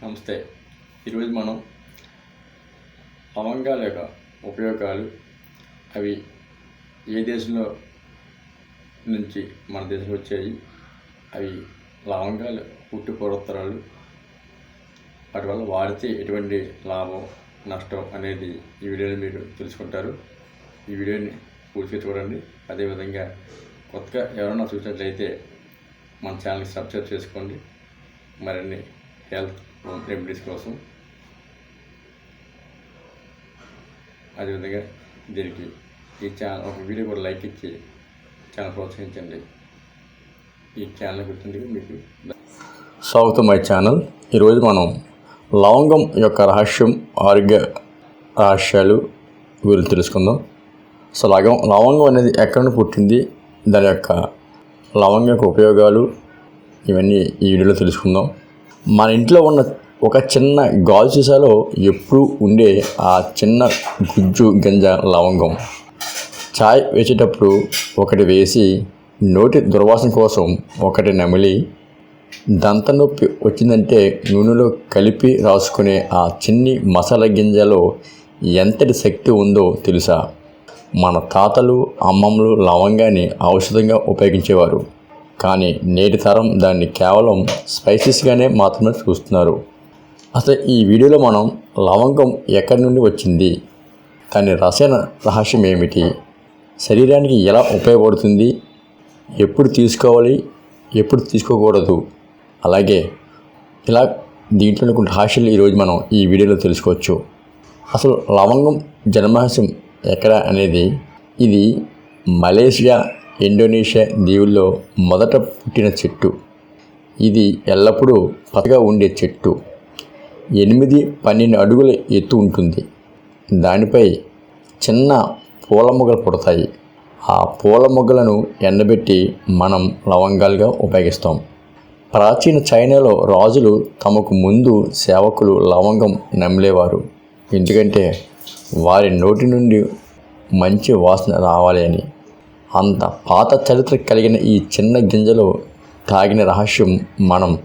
నమస్తే. ఈరోజు మనం లవంగాల యొక్క ఉపయోగాలు అవి ఏ దేశంలో నుంచి మన దేశంలో వచ్చాయి అవి లవంగాలు పుట్టి పూర్వోత్తరాలు వాటి వల్ల వాడితే ఎటువంటి లాభం నష్టం అనేది ఈ వీడియోని మీరు తెలుసుకుంటారు. ఈ వీడియోని పూర్తిగా చూడండి. అదేవిధంగా కొత్తగా ఎవరైనా చూసినట్లయితే మన ఛానల్ సబ్స్క్రైబ్ చేసుకోండి. మరిన్ని హెల్త్ రెమెడీస్ కోసం. అదేవిధంగా దీనికి ఈ ఛానల్ ఒక వీడియో కూడా లైక్ ఇచ్చి ఛానల్ ప్రోత్సహించండి. ఈ ఛానల్ గుర్తుండగా మీకు స్వాగతం మై ఛానల్. ఈరోజు మనం లవంగం యొక్క రహస్యం ఆరోగ్య రహస్యాలు గురించి తెలుసుకుందాం. సో లవం లవంగం అనేది ఎక్కడ నుండి పుట్టింది దాని యొక్క లవంగం యొక్క ఉపయోగాలు ఇవన్నీ ఈ వీడియోలో తెలుసుకుందాం. మన ఇంట్లో ఉన్న ఒక చిన్న గాజు సీసాలో ఎప్పుడూ ఉండే ఆ చిన్న గుజ్జు గింజ లవంగం. చాయ్ వేసేటప్పుడు ఒకటి వేసి నోటి దుర్వాసన కోసం ఒకటి నమిలి దంత నొప్పి వచ్చిందంటే నూనెలో కలిపి రాసుకునే ఆ చిన్ని మసాలా గింజలో ఎంతటి శక్తి ఉందో తెలుసా? మన తాతలు అమ్మమ్మలు లవంగాన్ని ఔషధంగా ఉపయోగించేవారు. కానీ నేటి తరం దాన్ని కేవలం స్పైసెస్గానే మాత్రమే చూస్తున్నారు. అసలు ఈ వీడియోలో మనం లవంగం ఎక్కడి నుండి వచ్చింది? దాని రసాయన రహస్యం ఏమిటి? శరీరానికి ఎలా ఉపయోగపడుతుంది? ఎప్పుడు తీసుకోవాలి? ఎప్పుడు తీసుకోకూడదు? అలాగే ఇలా దీంట్లో కొన్ని రహస్యాలు ఈరోజు మనం ఈ వీడియోలో తెలుసుకోవచ్చు. అసలు లవంగం జన్మహస్యం ఎక్కడ అనేది ఇది మలేషియా ఇండోనేషియా దీవుల్లో మొదట పుట్టిన చెట్టు. ఇది ఎల్లప్పుడూ పచ్చగా ఉండే చెట్టు. ఎనిమిది పన్నెండు అడుగుల ఎత్తు ఉంటుంది. దానిపై చిన్న పూల మొగ్గలు పుడతాయి. ఆ పూల మొగ్గలను ఎండబెట్టి మనం లవంగాలుగా ఉపయోగిస్తాం. ప్రాచీన చైనాలో రాజులు తమకు ముందు సేవకులు లవంగం నమిలేవారు ఎందుకంటే వారి నోటి నుండి మంచి వాసన రావాలి అని. అంత పాత చరిత్ర కలిగిన ఈ చిన్న గింజలో తాగిన రహస్యం మనం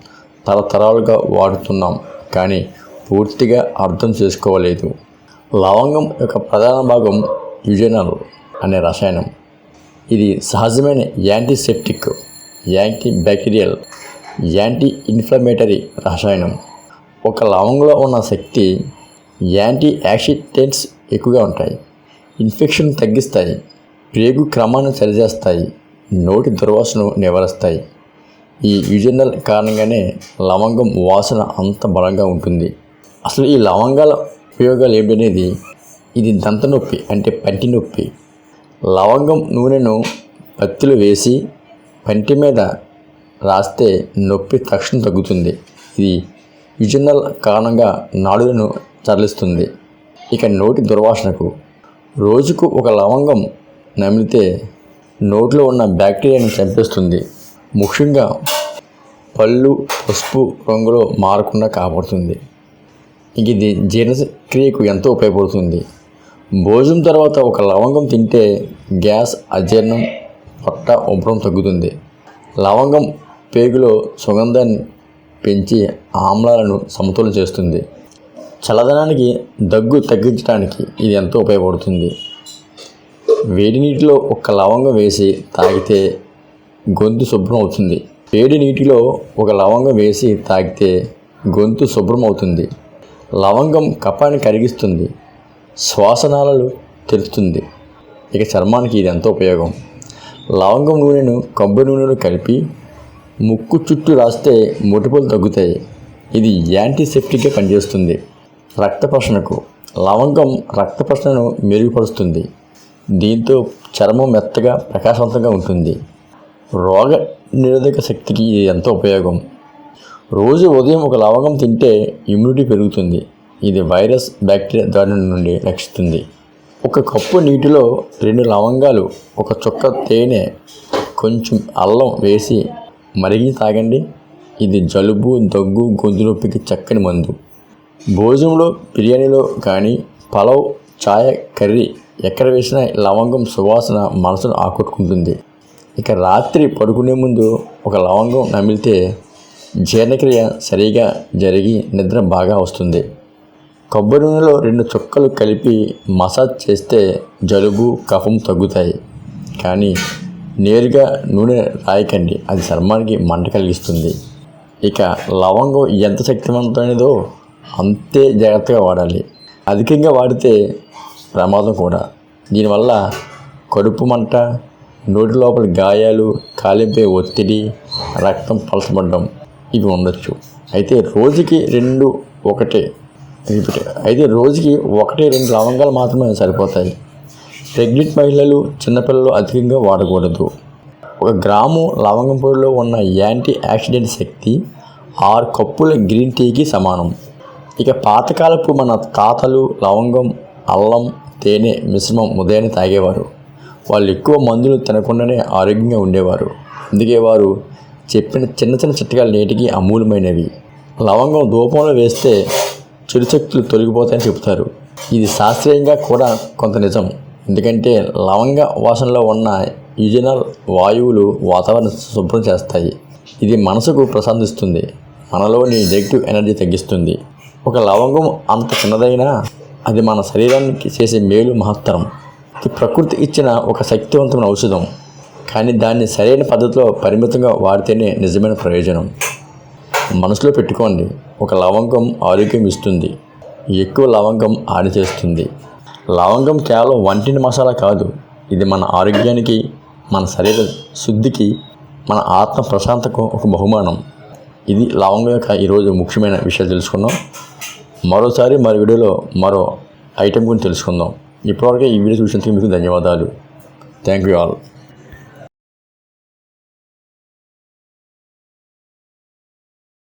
తరతరాలుగా వాడుతున్నాం కానీ పూర్తిగా అర్థం చేసుకోలేదు. లవంగం యొక్క ప్రధాన భాగం యుజెనల్ అనే రసాయనం. ఇది సహజమైన antiseptic anti bacterial anti inflammatory రసాయనం. ఒక లవంగంలో ఉన్న శక్తి యాంటీ యాక్సిడెంట్స్ ఎక్కువగా ఉంటాయి. ఇన్ఫెక్షన్ తగ్గిస్తాయి. ప్రేగు క్రమాన్ని సరిచేస్తాయి నోటి దుర్వాసన నివారిస్తాయి. ఈ యుజనల్ కారణంగానే లవంగం వాసన అంత బలంగా ఉంటుంది. అసలు ఈ లవంగాల ఉపయోగాలు ఏమిటనేది ఇది దంత నొప్పి అంటే పంటి నొప్పి. లవంగం నూనెను పత్తిలో వేసి పంటి మీద రాస్తే నొప్పి తక్షణం తగ్గుతుంది. ఇది యుజనల్ కారణంగా నాడులను తరలిస్తుంది. ఇక నోటి దుర్వాసనకు రోజుకు ఒక లవంగం నమిలితే నోట్లో ఉన్న బ్యాక్టీరియాను చంపేస్తుంది. ముఖ్యంగా పళ్ళు పసుపు రంగులో మారకుండా కాపాడుతుంది. ఇంక ఇది జీర్ణక్రియకు ఎంతో ఉపయోగపడుతుంది. భోజనం తర్వాత ఒక లవంగం తింటే గ్యాస్ అజీర్ణం పొట్ట ఉబ్బరం తగ్గుతుంది. లవంగం పేగులో సుగంధాన్ని పెంచి ఆమ్లాలను సమతుల్యం చేస్తుంది. చల్లదనానికి దగ్గు తగ్గించడానికి ఇది ఎంతో ఉపయోగపడుతుంది. వేడి నీటిలో ఒక లవంగం వేసి తాగితే గొంతు శుభ్రం అవుతుంది. వేడి నీటిలో ఒక లవంగం వేసి తాగితే గొంతు శుభ్రం అవుతుంది. లవంగం కఫాన్ని కరిగిస్తుంది. శ్వాసనాళాలు తెరుస్తుంది ఇక చర్మానికి ఇది ఎంతో ఉపయోగం. లవంగం నూనెను కొబ్బరి నూనెలో కలిపి ముక్కు చుట్టూ రాస్తే మొటిపలు తగ్గుతాయి. ఇది యాంటీసెప్టిక్గా పనిచేస్తుంది. రక్త లవంగం రక్త మెరుగుపరుస్తుంది. దీంతో చర్మం మెత్తగా ప్రకాశవంతంగా ఉంటుంది. రోగ నిరోధక శక్తికి ఇది ఎంతో ఉపయోగం. రోజు ఉదయం ఒక లవంగం తింటే ఇమ్యూనిటీ పెరుగుతుంది. ఇది వైరస్ బ్యాక్టీరియా దాడి నుండి రక్షిస్తుంది. ఒక కప్పు నీటిలో రెండు లవంగాలు ఒక చుక్క తేనె కొంచెం అల్లం వేసి మరిగి తాగండి. ఇది జలుబు దగ్గు గొంతు నొప్పికి చక్కని మందు. భోజనంలో బిర్యానీలో కానీ పలావ్ చాయ కర్రీ ఎక్కడ వేసినా లవంగం సువాసన మనసును ఆకట్టుకుంటుంది. ఇక రాత్రి పడుకునే ముందు ఒక లవంగం నమిలితే జీర్ణక్రియ సరిగా జరిగి నిద్ర బాగా వస్తుంది. కొబ్బరి నూనెలో రెండు చుక్కలు కలిపి మసాజ్ చేస్తే జలుబు కఫం తగ్గుతాయి. కానీ నేరుగా నూనె రాయకండి అది చర్మానికి మంట కలిగిస్తుంది. ఇక లవంగం ఎంత శక్తివంతమైనదో అంతే జాగ్రత్తగా వాడాలి. అధికంగా వాడితే ప్రమాదం కూడా. దీనివల్ల కడుపు మంట నోటి లోపల గాయాలు కాలింపే ఒత్తిడి రక్తం పలసబడడం ఇవి ఉండొచ్చు. అయితే రోజుకి రెండు ఒకటే రిపీట్. అయితే రోజుకి ఒకటి రెండు లవంగాలు మాత్రమే సరిపోతాయి. ప్రెగ్నెంట్ మహిళలు చిన్నపిల్లలు అధికంగా వాడకూడదు. ఒక గ్రాము లవంగం పొడిలో ఉన్న యాంటీ ఆక్సిడెంట్ శక్తి ఆరు కప్పుల గ్రీన్ టీకి సమానం. ఇక పాతకాలపు మన తాతలు లవంగం అల్లం తేనె మిశ్రమం ఉదయాన్నే తాగేవారు. వాళ్ళు ఎక్కువ మందులు తినకుండానే ఆరోగ్యంగా ఉండేవారు. అందుకే వారు చెప్పిన చిన్న చిన్న చిట్కాలు నేటికి అమూల్యమైనవి. లవంగం ధూపంలో వేస్తే చెడు శక్తులు తొలగిపోతాయని చెబుతారు. ఇది శాస్త్రీయంగా కూడా కొంత నిజం. ఎందుకంటే లవంగ వాసనలో ఉన్న యూజనల్ వాయువులు వాతావరణం శుభ్రం చేస్తాయి. ఇది మనసుకు ప్రశాంతిస్తుంది. మనలోని నెగిటివ్ ఎనర్జీ తగ్గిస్తుంది. ఒక లవంగం అంత చిన్నదైనా అది మన శరీరానికి చేసే మేలు మహత్తరం. ఇది ప్రకృతి ఇచ్చిన ఒక శక్తివంతమైన ఔషధం. కానీ దాన్ని సరైన పద్ధతిలో పరిమితంగా వాడితేనే నిజమైన ప్రయోజనం. మనసులో పెట్టుకోండి. ఒక లవంగం ఆరోగ్యం ఇస్తుంది. ఎక్కువ లవంగం ఆడి చేస్తుంది. లవంగం కేవలం వంటిని మసాలా కాదు. ఇది మన ఆరోగ్యానికి మన శరీర శుద్ధికి మన ఆత్మ ప్రశాంతకు ఒక బహుమానం. ఇది లవంగం యొక్క ఈరోజు ముఖ్యమైన విషయాలు తెలుసుకున్నాం మరోసారి మరి వీడియోలో మరో ఐటెం గురించి తెలుసుకుందాం. ఇప్పటివరకు ఈ వీడియో చూసినందుకు మీకు ధన్యవాదాలు. Thank you all